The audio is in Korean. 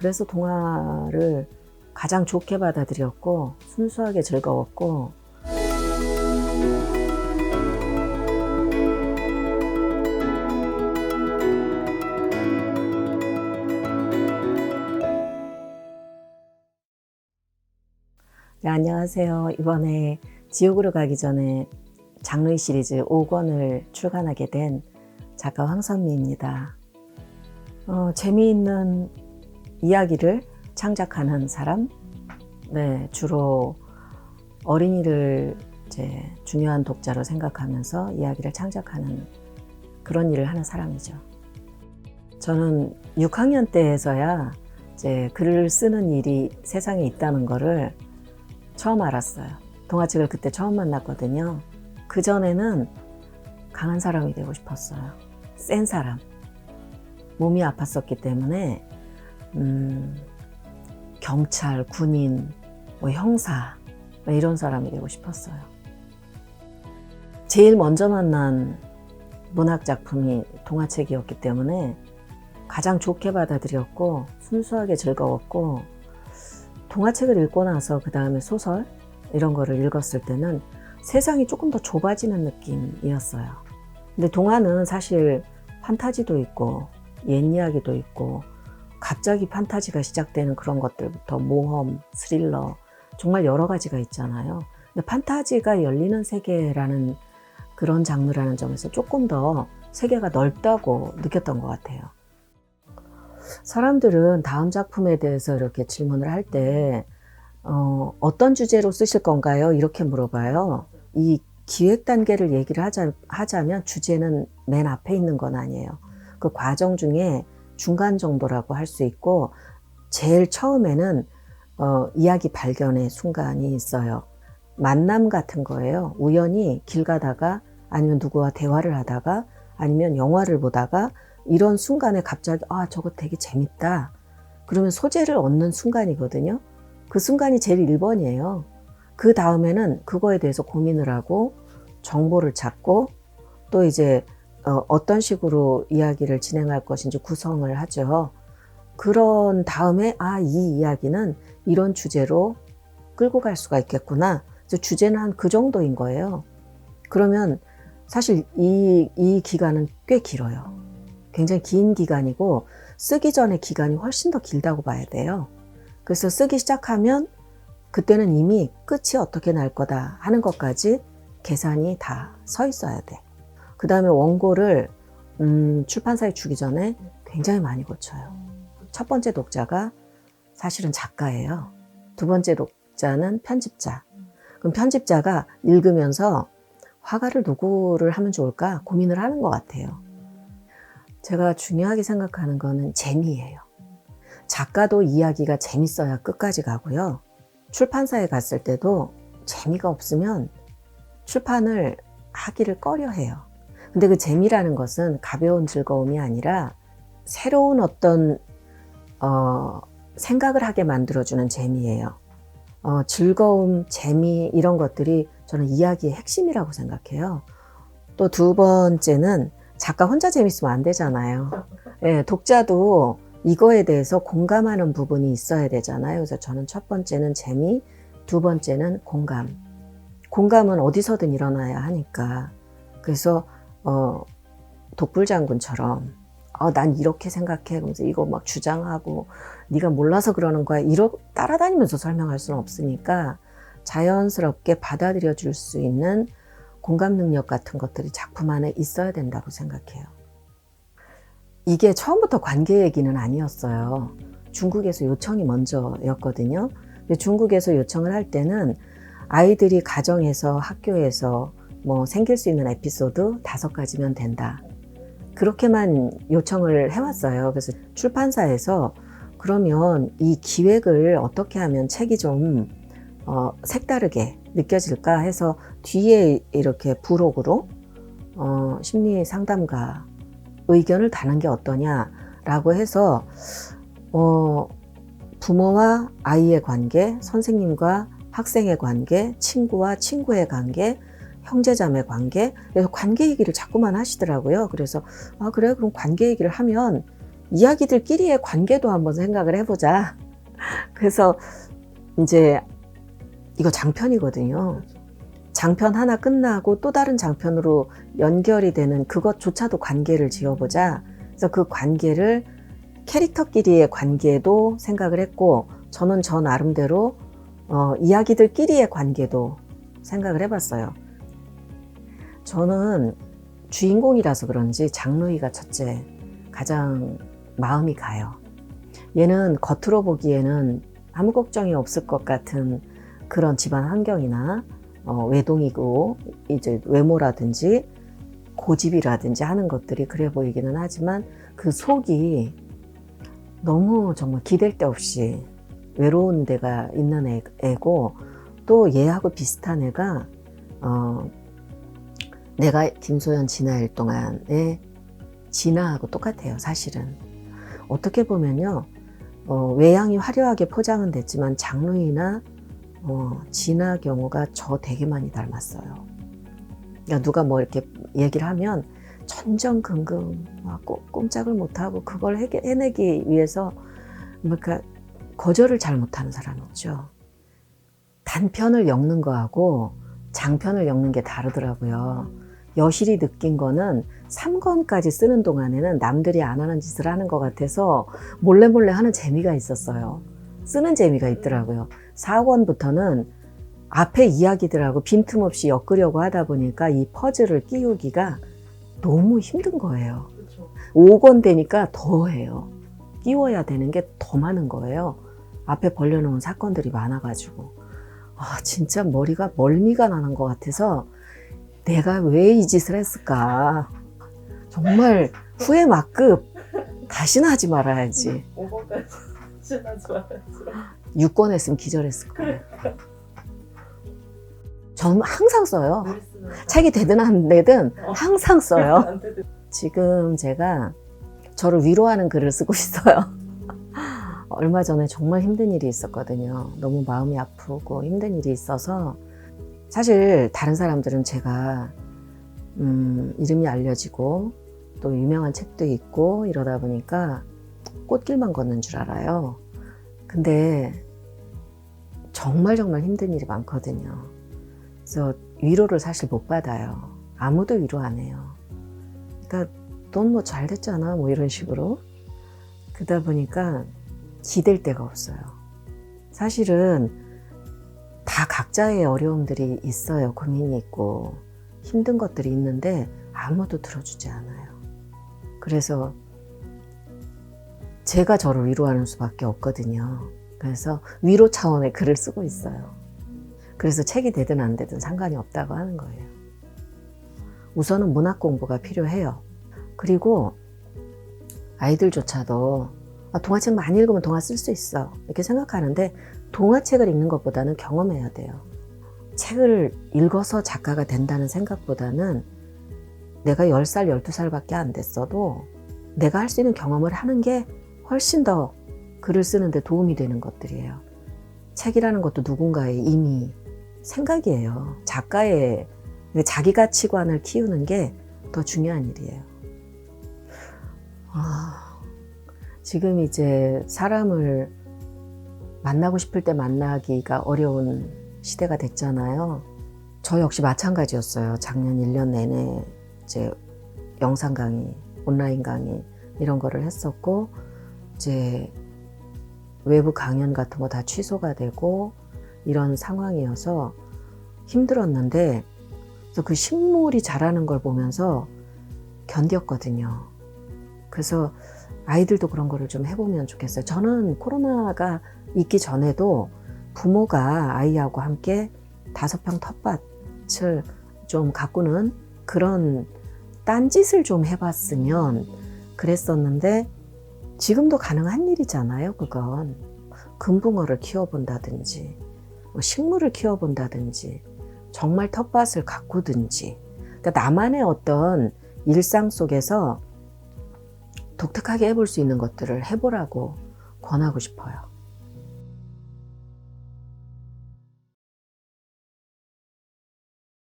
그래서 동화를 가장 좋게 받아들였고 순수하게 즐거웠고 네, 안녕하세요. 이번에 지옥으로 가기 전에 장르 시리즈 5권을 출간하게 된 작가 황선미입니다. 어, 재미있는 이야기를 창작하는 사람, 네, 주로 어린이를 이제 중요한 독자로 생각하면서 이야기를 창작하는 그런 일을 하는 사람이죠. 저는 6학년 때에서야 이제 글을 쓰는 일이 세상에 있다는 거를 처음 알았어요. 동화책을 그때 처음 만났거든요. 그 전에는 강한 사람이 되고 싶었어요. 센 사람. 몸이 아팠었기 때문에 음, 경찰, 군인, 뭐 형사 뭐 이런 사람이 되고 싶었어요. 제일 먼저 만난 문학 작품이 동화책이었기 때문에 가장 좋게 받아들였고 순수하게 즐거웠고 동화책을 읽고 나서 그 다음에 소설 이런 거를 읽었을 때는 세상이 조금 더 좁아지는 느낌이었어요. 근데 동화는 사실 판타지도 있고 옛 이야기도 있고 갑자기 판타지가 시작되는 그런 것들부터 모험, 스릴러 정말 여러 가지가 있잖아요. 근데 판타지가 열리는 세계라는 그런 장르라는 점에서 조금 더 세계가 넓다고 느꼈던 것 같아요. 사람들은 다음 작품에 대해서 이렇게 질문을 할 때, 어, 어떤 주제로 쓰실 건가요? 이렇게 물어봐요. 이 기획 단계를 얘기를 하자, 하자면 주제는 맨 앞에 있는 건 아니에요. 그 과정 중에 중간 정도라고 할 수 있고, 제일 처음에는 어, 이야기 발견의 순간이 있어요. 만남 같은 거예요. 우연히 길 가다가 아니면 누구와 대화를 하다가 아니면 영화를 보다가 이런 순간에 갑자기 아 저거 되게 재밌다. 그러면 소재를 얻는 순간이거든요. 그 순간이 제일 1번이에요. 그 다음에는 그거에 대해서 고민을 하고 정보를 찾고 또 이제 어, 어떤 식으로 이야기를 진행할 것인지 구성을 하죠. 그런 다음에 아 이 이야기는 이런 주제로 끌고 갈 수가 있겠구나. 그래서 주제는 한 그 정도인 거예요. 그러면 사실 이, 이 기간은 꽤 길어요. 굉장히 긴 기간이고 쓰기 전에 기간이 훨씬 더 길다고 봐야 돼요. 그래서 쓰기 시작하면 그때는 이미 끝이 어떻게 날 거다 하는 것까지 계산이 다 서 있어야 돼. 그 다음에 원고를 음, 출판사에 주기 전에 굉장히 많이 고쳐요. 첫 번째 독자가 사실은 작가예요. 두 번째 독자는 편집자. 그럼 편집자가 읽으면서 화가를 누구를 하면 좋을까 고민을 하는 것 같아요. 제가 중요하게 생각하는 거는 재미예요. 작가도 이야기가 재밌어야 끝까지 가고요. 출판사에 갔을 때도 재미가 없으면 출판을 하기를 꺼려 해요. 근데 그 재미라는 것은 가벼운 즐거움이 아니라 새로운 어떤 어, 생각을 하게 만들어주는 재미예요. 어, 즐거움, 재미 이런 것들이 저는 이야기의 핵심이라고 생각해요. 또 두 번째는 작가 혼자 재밌으면 안 되잖아요. 예, 독자도 이거에 대해서 공감하는 부분이 있어야 되잖아요. 그래서 저는 첫 번째는 재미, 두 번째는 공감. 공감은 어디서든 일어나야 하니까. 그래서 어, 독불장군처럼 어, 난 이렇게 생각해. 그러면서 이거 막 주장하고 네가 몰라서 그러는 거야. 이러 따라다니면서 설명할 수는 없으니까 자연스럽게 받아들여 줄 수 있는 공감 능력 같은 것들이 작품 안에 있어야 된다고 생각해요. 이게 처음부터 관계 얘기는 아니었어요. 중국에서 요청이 먼저였거든요. 중국에서 요청을 할 때는 아이들이 가정에서 학교에서 뭐 생길 수 있는 에피소드 다섯 가지면 된다. 그렇게만 요청을 해왔어요. 그래서 출판사에서 그러면 이 기획을 어떻게 하면 책이 좀 어, 색다르게 느껴질까 해서 뒤에 이렇게 부록으로 어, 심리 상담가 의견을 다는 게 어떠냐라고 해서 어, 부모와 아이의 관계, 선생님과 학생의 관계, 친구와 친구의 관계, 형제자매 관계, 그래서 관계 얘기를 자꾸만 하시더라고요. 그래서 아 그래 그럼 관계 얘기를 하면 이야기들끼리의 관계도 한번 생각을 해보자. 그래서 이제 이거 장편이거든요. 장편 하나 끝나고 또 다른 장편으로 연결이 되는 그것조차도 관계를 지어보자. 그래서 그 관계를 캐릭터끼리의 관계도 생각을 했고, 저는 저 나름대로 어, 이야기들끼리의 관계도 생각을 해봤어요. 저는 주인공이라서 그런지 장로이가 첫째 가장 마음이 가요. 얘는 겉으로 보기에는 아무 걱정이 없을 것 같은 그런 집안 환경이나 어, 외동이고 이제 외모라든지 고집이라든지 하는 것들이 그래 보이기는 하지만 그 속이 너무 정말 기댈 데 없이 외로운 데가 있는 애, 애고 또 얘하고 비슷한 애가 어, 내가 김소연 진아일 동안에 진아하고 똑같아요 사실은 어떻게 보면요 어, 외양이 화려하게 포장은 됐지만 장르이나 어, 진아 경우가 저 되게 많이 닮았어요 그러니까 누가 뭐 이렇게 얘기를 하면 전전긍긍 막 꼼- 꼼짝을 못하고 그걸 해내기 위해서 그러니까 거절을 잘 못하는 사람 있죠. 단편을 엮는 거하고 장편을 엮는 게 다르더라고요. 여실히 느낀 거는 3권까지 쓰는 동안에는 남들이 안 하는 짓을 하는 것 같아서 몰래 몰래 하는 재미가 있었어요. 쓰는 재미가 있더라고요. 4권부터는 앞에 이야기들하고 빈틈없이 엮으려고 하다 보니까 이 퍼즐을 끼우기가 너무 힘든 거예요. 5권 되니까 더 해요. 끼워야 되는 게 더 많은 거예요. 앞에 벌려놓은 사건들이 많아가지고. 아, 진짜 머리가 멀미가 나는 것 같아서 내가 왜 이 짓을 했을까. 정말 후회 막급. 다시는 하지 말아야지. 5번까지 지나지 말아야지. 6권 했으면 기절했을 거예요. 전 항상 써요. 책이 되든 안 되든 어. 항상 써요. 지금 제가 저를 위로하는 글을 쓰고 있어요. 얼마 전에 정말 힘든 일이 있었거든요. 너무 마음이 아프고 힘든 일이 있어서 사실 다른 사람들은 제가 음, 이름이 알려지고 또 유명한 책도 있고 이러다 보니까 꽃길만 걷는 줄 알아요. 근데 정말 정말 힘든 일이 많거든요. 그래서 위로를 사실 못 받아요. 아무도 위로 안 해요. 그러니까 넌 뭐 잘 됐잖아 뭐 이런 식으로 그러다 보니까 기댈 데가 없어요 사실은 다 각자의 어려움들이 있어요. 고민이 있고 힘든 것들이 있는데 아무도 들어주지 않아요. 그래서 제가 저를 위로하는 수밖에 없거든요. 그래서 위로 차원의 글을 쓰고 있어요. 그래서 책이 되든 안 되든 상관이 없다고 하는 거예요. 우선은 문학 공부가 필요해요. 그리고 아이들조차도 아, 동화책 많이 읽으면 동화 쓸 수 있어. 이렇게 생각하는데 동화책을 읽는 것보다는 경험해야 돼요. 책을 읽어서 작가가 된다는 생각보다는 내가 10살, 12살밖에 안 됐어도 내가 할 수 있는 경험을 하는 게 훨씬 더 글을 쓰는데 도움이 되는 것들이에요. 책이라는 것도 누군가의 이미 생각이에요. 작가의 자기 가치관을 키우는 게 더 중요한 일이에요. 아, 지금 이제 사람을 만나고 싶을 때 만나기가 어려운 시대가 됐잖아요. 저 역시 마찬가지였어요. 작년 1년 내내 이제 영상 강의, 온라인 강의 이런 거를 했었고 이제 외부 강연 같은 거 다 취소가 되고 이런 상황이어서 힘들었는데 그래서 그 식물이 자라는 걸 보면서 견뎠거든요. 그래서 아이들도 그런 거를 좀 해보면 좋겠어요. 저는 코로나가 있기 전에도 부모가 아이하고 함께 다섯 평 텃밭을 좀 가꾸는 그런 딴짓을 좀 해봤으면 그랬었는데 지금도 가능한 일이잖아요, 그건. 금붕어를 키워본다든지, 뭐 식물을 키워본다든지, 정말 텃밭을 가꾸든지. 그러니까 나만의 어떤 일상 속에서 독특하게 해볼 수 있는 것들을 해보라고 권하고 싶어요.